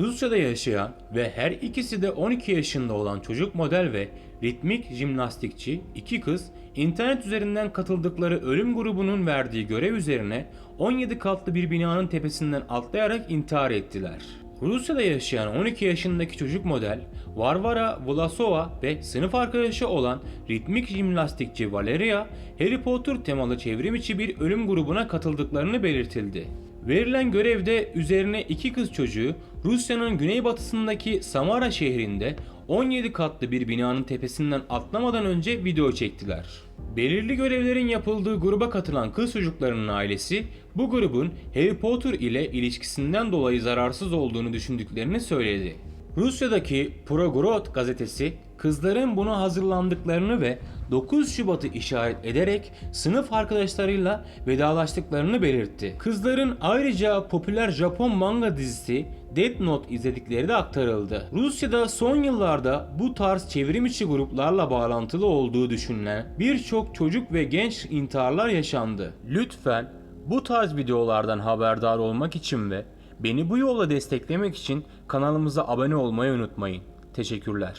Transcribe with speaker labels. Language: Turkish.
Speaker 1: Rusya'da yaşayan ve her ikisi de 12 yaşında olan çocuk model ve ritmik jimnastikçi iki kız internet üzerinden katıldıkları ölüm grubunun verdiği görev üzerine 17 katlı bir binanın tepesinden atlayarak intihar ettiler. Rusya'da yaşayan 12 yaşındaki çocuk model Varvara Vlasova ve sınıf arkadaşı olan ritmik jimnastikçi Valeria, Harry Potter temalı çevrim içi bir ölüm grubuna katıldıklarını belirtildi. Verilen görevde üzerine iki kız çocuğu Rusya'nın güneybatısındaki Samara şehrinde 17 katlı bir binanın tepesinden atlamadan önce video çektiler. Belirli görevlerin yapıldığı gruba katılan kız çocuklarının ailesi bu grubun Harry Potter ile ilişkisinden dolayı zararsız olduğunu düşündüklerini söyledi. Rusya'daki Progrod gazetesi kızların buna hazırlandıklarını ve 9 Şubat'ı işaret ederek sınıf arkadaşlarıyla vedalaştıklarını belirtti. Kızların ayrıca popüler Japon manga dizisi Death Note izledikleri de aktarıldı. Rusya'da son yıllarda bu tarz çevrim içi gruplarla bağlantılı olduğu düşünülen birçok çocuk ve genç intiharlar yaşandı. Lütfen bu tarz videolardan haberdar olmak için ve beni bu yolla desteklemek için kanalımıza abone olmayı unutmayın. Teşekkürler.